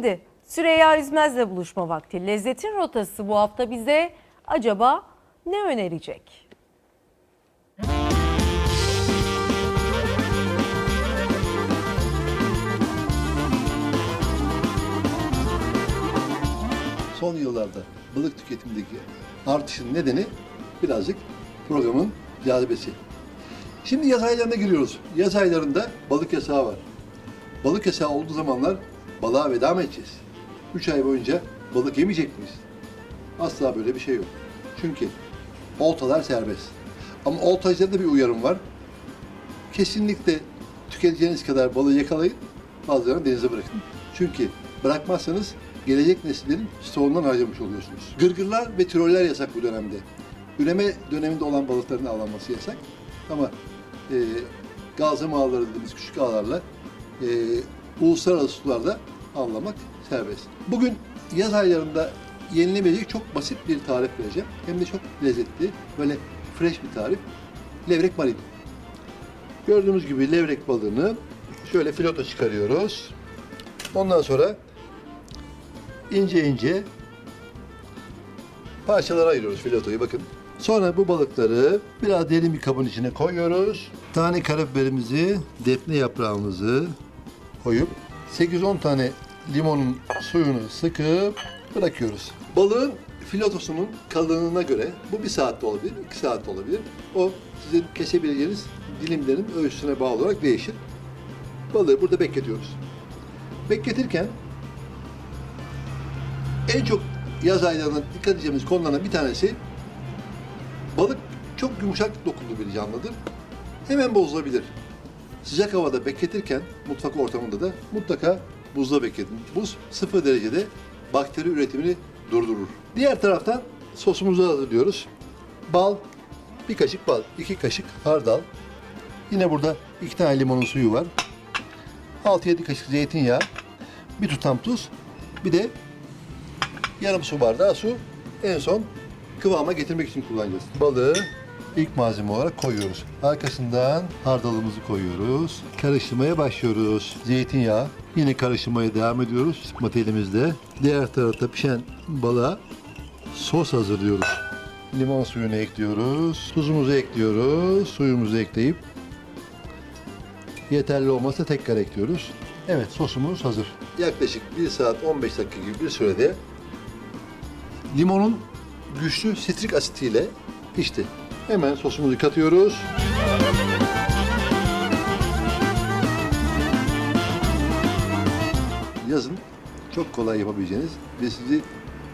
Şimdi Süreyya Üzmez'le buluşma vakti. Lezzetin rotası bu hafta bize acaba ne önerecek? son yıllarda balık tüketimindeki artışın nedeni birazcık programın cazibesi. Şimdi yaz aylarına giriyoruz. Yaz aylarında balık yasağı var. Balık yasağı olduğu zamanlar balığa veda mı edeceğiz? Üç ay boyunca balık yemeyecek miyiz? Asla böyle bir şey yok. Çünkü oltalar serbest. Ama oltacılarda bir uyarım var. Kesinlikle tüketeceğiniz kadar balığı yakalayın, bazılarını denize bırakın. Çünkü bırakmazsanız gelecek nesillerin stoğundan harcamış oluyorsunuz. Gırgırlar ve troller yasak bu dönemde. Üreme döneminde olan balıkların avlanması yasak. Ama e, gazım ağları dediğimiz küçük ağlarla e, uluslararası sularda avlamak serbest. Bugün yaz aylarında yenilemeyecek çok basit bir tarif vereceğim. Hem de çok lezzetli, böyle fresh bir tarif. Levrek marin. Gördüğünüz gibi levrek balığını şöyle filoto çıkarıyoruz. Ondan sonra ince ince parçalara ayırıyoruz filotoyu bakın. Sonra bu balıkları biraz derin bir kabın içine koyuyoruz. Tane karabiberimizi, defne yaprağımızı koyup 8-10 tane limonun suyunu sıkıp bırakıyoruz. Balığın filotosunun kalınlığına göre bu bir saatte olabilir, iki saatte olabilir. O sizin kesebileceğiniz dilimlerin ölçüsüne bağlı olarak değişir. Balığı burada bekletiyoruz. Bekletirken en çok yaz aylarında dikkat edeceğimiz konulardan bir tanesi balık çok yumuşak dokundu bir canlıdır. Hemen bozulabilir. Sıcak havada bekletirken mutfak ortamında da mutlaka buzda bekletin. Buz sıfır derecede bakteri üretimini durdurur. Diğer taraftan sosumuzu hazırlıyoruz. Bal, bir kaşık bal, iki kaşık hardal. Yine burada iki tane limonun suyu var. 6-7 kaşık zeytinyağı, bir tutam tuz, bir de yarım su bardağı su. En son kıvama getirmek için kullanacağız. Balığı ilk malzeme olarak koyuyoruz. Arkasından hardalımızı koyuyoruz. Karıştırmaya başlıyoruz. Zeytinyağı. Yine karıştırmaya devam ediyoruz. Sıkma elimizde. Diğer tarafta pişen balığa sos hazırlıyoruz. Limon suyunu ekliyoruz. Tuzumuzu ekliyoruz. Suyumuzu ekleyip yeterli olmazsa tekrar ekliyoruz. Evet sosumuz hazır. Yaklaşık 1 saat 15 dakika gibi bir sürede limonun güçlü sitrik asitiyle pişti. Hemen sosumuzu katıyoruz. Yazın çok kolay yapabileceğiniz ve sizi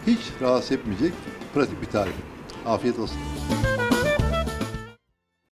hiç rahatsız etmeyecek pratik bir tarif. Afiyet olsun.